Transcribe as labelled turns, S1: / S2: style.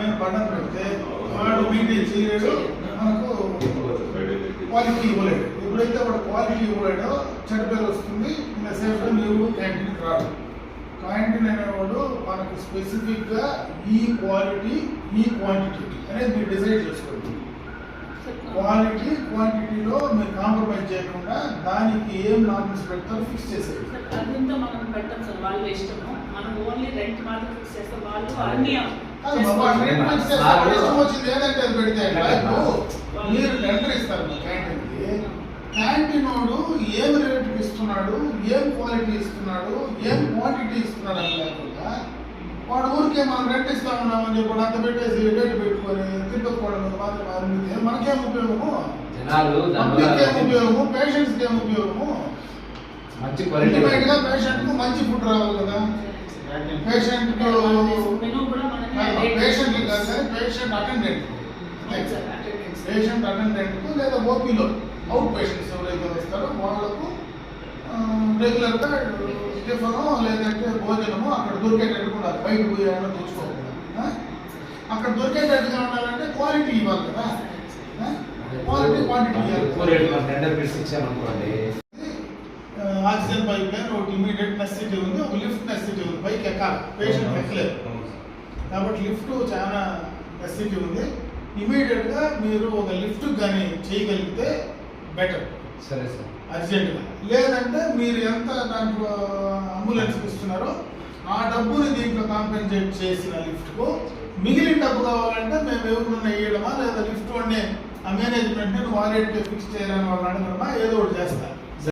S1: వాడి మీద బటన్ పెడితే వాడు మెయింటైన్ చేయలేడు మనకు క్వాలిటీ ఇవ్వలేడు. ఎప్పుడైతే వాడు క్వాలిటీ ఇవ్వలేడో చెడు పేరు వస్తుంది మెసేజ్ మీరు క్యాంటీన్కి రాడు క్యాంటీన్ అనేవాడు మనకు స్పెసిఫిక్గా ఈ క్వాలిటీ ఈ క్వాంటిటీ అనేది మీరు డిసైడ్ చేసుకోండి. క్వాలిటీ క్వాంటిటీలో మీరు కాంప్రమైజ్ చేయకుండా దానికి ఏం నార్మల్స్ పెడతారో ఫిక్స్ చేసేది
S2: అదంతా మనం పెట్టాం సార్ వాళ్ళు ఇష్టము. మనం ఓన్లీ రెంట్ మాత్రం ఫిక్స్ చేస్తాం. వాళ్ళు అన్ని
S1: వచ్చింది అది పెడితే మీరు టెండర్ ఇస్తారు మీ క్యాంటీన్కి క్యాంటీన్ వాడు ఏం రేటు ఇస్తున్నాడు ఏం క్వాలిటీ ఇస్తున్నాడు ఏం క్వాంటిటీ ఇస్తున్నాడు అని లేకుండా వాడు ఊరికే మనం రెంట్ ఇస్తా ఉన్నామని చెప్పి అంత పెట్టేసి రేటు పెట్టుకొని తిప్పకపోవడం మాత్రం మనకేం ఉపయోగము పబ్లిక్ ఉపయోగము పేషెంట్స్కి ఏం ఉపయోగము
S3: మంచి క్వాలిటీ
S1: అల్టిమేట్గా పేషెంట్కు మంచి ఫుడ్ రావాలి కదా. పేషెంట్
S2: మెనూ కూడా మనమే
S1: పేషెంట్ కాదు పేషెంట్ అటెండెంట్. పేషెంట్ అటెండెంట్కు లేదా ఓపీలో. అవుట్ పేషెంట్స్ ఎవరైతే వస్తారో వాళ్ళకు రెగ్యులర్గా టిఫను లేదంటే భోజనము అక్కడ దొరికేటట్టు కూడా బయట పోయి ఏమైనా తెచ్చుకోకూడదు ఆ? అక్కడ దొరికేటట్టుగా ఉండాలంటే క్వాలిటీ ఇవ్వాలి కదా. Quality quantity oxygen pipeline ఒకటి ఇమీడియట్ నెసిటీ ఉంది. ఒక లిఫ్ట్ నెసిటీ ఉంది. పైకి ఎక్కాలి. పేషెంట్ ఎక్కలేదు. కాబట్టి లిఫ్ట్ చాలా నెసిటీ ఉంది. ఇమీడియట్గా మీరు ఒక లిఫ్ట్ కానీ చేయగలిగితే బెటర్
S3: సరే సార్.
S1: అర్జెంటుగా లేదంటే మీరు ఎంత దాంట్లో అంబులెన్స్ ఇస్తున్నారో ఆ డబ్బుని దీంట్లో కాంపెన్సేట్ చేసిన లిఫ్ట్కు మిగిలిన డబ్బు కావాలంటే మేము ఎవరినన్నా వేయడమా లేదా లిఫ్ట్ వాడిని ఆ మేనేజ్మెంట్ వారేట్ ఫిక్స్ చేయాలని వాళ్ళు అడగడమా? ఏదో ఒకటి చేస్తారు?